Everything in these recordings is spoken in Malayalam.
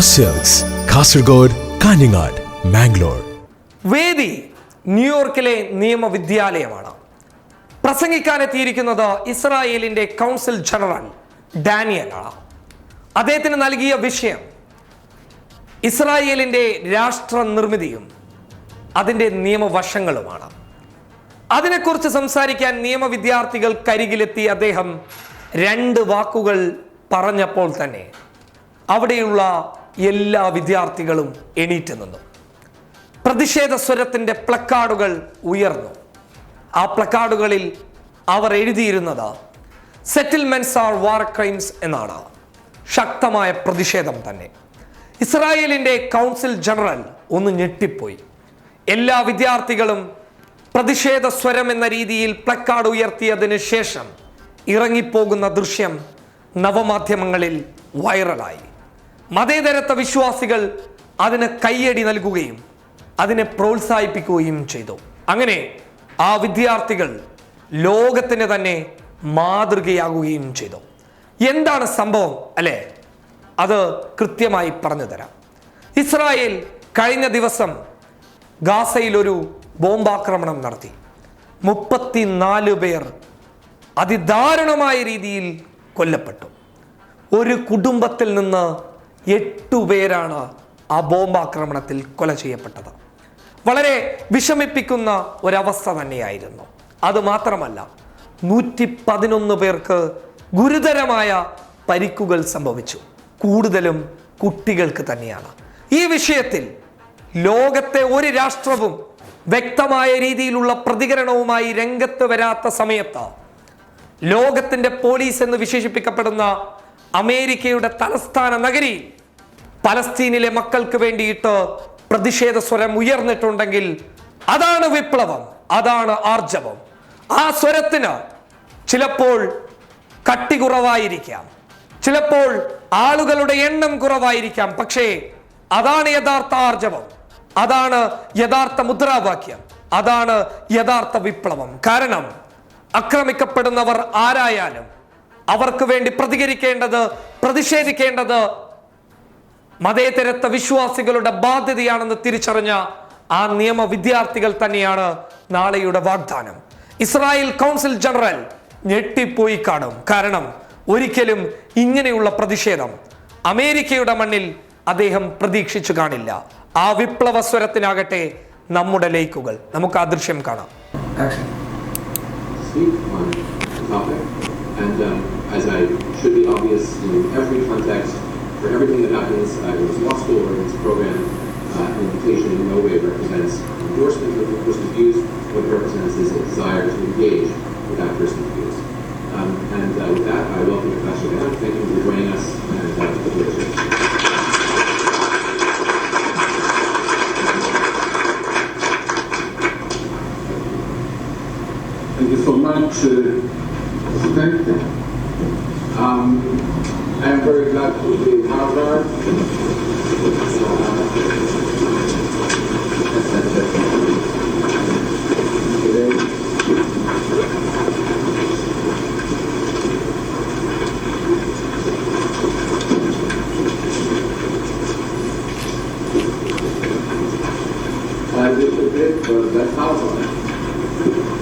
സെൽസ് കാസർഗോഡ് കാഞ്ഞങ്ങാട് മാംഗ്ലൂർ വേദി ന്യൂയോർക്കിലെ നിയമവിദ്യാലയമാണ്. പ്രസംഗിക്കാനെത്തിയിരിക്കുന്നത് ഇസ്രായേലിന്റെ കൗൺസിൽ ജനറൽ ഡാനിയലാണ്. അദ്ദേഹത്തിന് നൽകിയ വിഷയം ഇസ്രായേലിന്റെ രാഷ്ട്ര നിർമ്മിതിയും അതിന്റെ നിയമവശങ്ങളുമാണ്. അതിനെക്കുറിച്ച് സംസാരിക്കാൻ നിയമവിദ്യാർത്ഥികൾ വിദ്യാർത്ഥികൾക്കരികിലെത്തി അദ്ദേഹം രണ്ട് വാക്കുകൾ പറഞ്ഞപ്പോൾ തന്നെ അവിടെയുള്ള എല്ലാ വിദ്യാർത്ഥികളും എണീറ്റ് നിന്നു. പ്രതിഷേധ സ്വരത്തിന്റെ പ്ലക്കാർഡുകൾ ഉയർന്നു. ആ പ്ലക്കാർഡുകളിൽ അവർ എഴുതിയിരുന്നത് സെറ്റിൽമെന്റ്സ് ആർ വാർ ക്രൈംസ് എന്നാണ്. ശക്തമായ പ്രതിഷേധം തന്നെ. ഇസ്രായേലിന്റെ കൗൺസിൽ ജനറൽ ഒന്ന് ഞെട്ടിപ്പോയി. എല്ലാ വിദ്യാർത്ഥികളും പ്രതിഷേധ സ്വരം എന്ന രീതിയിൽ പ്ലക്കാർഡ് ഉയർത്തിയതിനു ശേഷം ഇറങ്ങിപ്പോകുന്ന ദൃശ്യം നവമാധ്യമങ്ങളിൽ വൈറലായി. മതേതരത്വ വിശ്വാസികൾ അതിന് കയ്യടി നൽകുകയും അതിനെ പ്രോത്സാഹിപ്പിക്കുകയും ചെയ്തു. അങ്ങനെ ആ വിദ്യാർത്ഥികൾ ലോകത്തിന് തന്നെ മാതൃകയാകുകയും ചെയ്തു. എന്താണ് സംഭവം അല്ലേ? അത് കൃത്യമായി പറഞ്ഞു തരാം. ഇസ്രായേൽ കഴിഞ്ഞ ദിവസം ഗാസയിൽ ഒരു ബോംബാക്രമണം നടത്തി. മുപ്പത്തിനാല് പേർ അതിദാരുണമായ രീതിയിൽ കൊല്ലപ്പെട്ടു. ഒരു കുടുംബത്തിൽ നിന്ന് എട്ടു പേരാണ് ആ ബോംബാക്രമണത്തിൽ കൊല ചെയ്യപ്പെട്ടത്. വളരെ വിഷമിപ്പിക്കുന്ന ഒരവസ്ഥ തന്നെയായിരുന്നു. അത് മാത്രമല്ല നൂറ്റി പതിനൊന്ന് പേർക്ക് ഗുരുതരമായ പരിക്കുകൾ സംഭവിച്ചു. കൂടുതലും കുട്ടികൾക്ക് തന്നെയാണ്. ഈ വിഷയത്തിൽ ലോകത്തെ ഒരു രാഷ്ട്രവും വ്യക്തമായ രീതിയിലുള്ള പ്രതികരണവുമായി രംഗത്ത് വരാത്ത സമയത്ത് ലോകത്തിന്റെ പോലീസ് എന്ന് വിശേഷിപ്പിക്കപ്പെടുന്ന അമേരിക്കയുടെ തലസ്ഥാന നഗരി പലസ്തീനിലെ മക്കൾക്ക് വേണ്ടിയിട്ട് പ്രതിഷേധ സ്വരം ഉയർന്നിട്ടുണ്ടെങ്കിൽ അതാണ് വിപ്ലവം അതാണ് ആർജവം. ആ സ്വരത്തിന് ചിലപ്പോൾ കട്ടി കുറവായിരിക്കാം ചിലപ്പോൾ ആളുകളുടെ എണ്ണം കുറവായിരിക്കാം പക്ഷേ അതാണ് യഥാർത്ഥ ആർജവം അതാണ് യഥാർത്ഥ മുദ്രാവാക്യം അതാണ് യഥാർത്ഥ വിപ്ലവം. കാരണം ആക്രമിക്കപ്പെടുന്നവർ ആരായാലും അവർക്ക് വേണ്ടി പ്രതികരിക്കേണ്ടത് പ്രതിഷേധിക്കേണ്ടത് മതേതരത്വ വിശ്വാസികളുടെ ബാധ്യതയാണെന്ന് തിരിച്ചറിഞ്ഞ ആ നിയമ വിദ്യാർത്ഥികൾ തന്നെയാണ് നാളെയുടെ വാഗ്ദാനം. ഇസ്രായേൽ കൗൺസിൽ ജനറൽ ഞെട്ടിപ്പോയി കാണും. കാരണം ഒരിക്കലും ഇങ്ങനെയുള്ള പ്രതിഷേധം അമേരിക്കയുടെ മണ്ണിൽ അദ്ദേഹം പ്രതീക്ഷിച്ചു കാണില്ല. ആ വിപ്ലവ സ്വരത്തിനാകട്ടെ നമ്മുടെ ലൈക്കുകൾ നമുക്ക് ആ ദൃശ്യം കാണാം. The. And um, as I should be obvious in every context, for everything that happens, uh, in this law school or in this program, uh, an invitation in no way represents endorsement of a person's views. What it represents is a desire to engage with that person's views. Um, and uh, with that, I welcome Professor Dan. Thank you for joining us and uh, the lecture. Thank you so much, President. Um, I am very glad to be in Harvard. I wish a bit, but that's Harvard.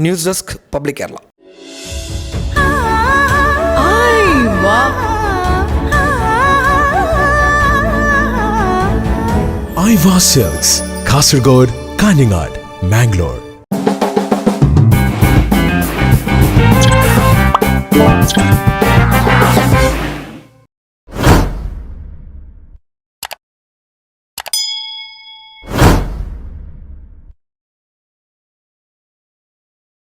News desk public Kerala. ഐവ സെൽസ് കാസർഗോഡ് കാഞ്ഞങ്ങാട് മാംഗ്ലൂർ.